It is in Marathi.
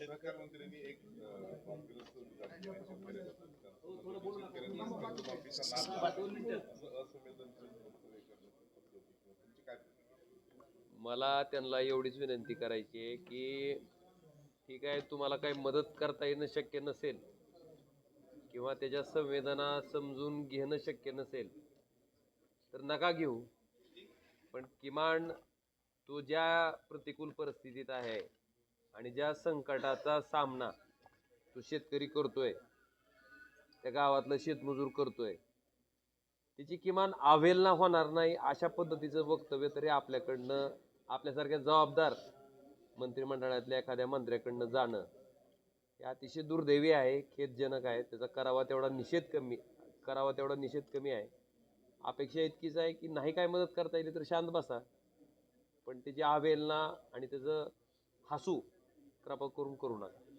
सहकार मंत्र्यांनी एक? मला त्यांना एवढीच विनंती करायची आहे की ठीक आहे तुम्हाला काही मदत करता येणं शक्य नसेल किंवा त्याच्या संवेदना समजून घेणं शक्य नसेल तर नका घेऊ. पण किमान तो ज्या प्रतिकूल परिस्थितीत आहे आणि ज्या संकटाचा सामना तो शेतकरी करतोय त्या गावातलं शेतमजूर करतोय त्याची किमान अवहेलना होणार नाही अशा पद्धतीचं वक्तव्य तरी आपल्याकडनं आपल्यासारख्या जबाबदार मंत्रिमंडळातल्या एखाद्या मंत्र्याकडनं जाणं हे अतिशय दुर्दैवी आहे खेदजनक आहे. त्याचा करावा तेवढा निषेध कमी करावा तेवढा निषेध कमी आहे. अपेक्षा इतकीच आहे की नाही काय मदत करता येईल तर शांत बसा. पण त्याची आवेलना आणि त्याचं हसू कृपा करून करू नका.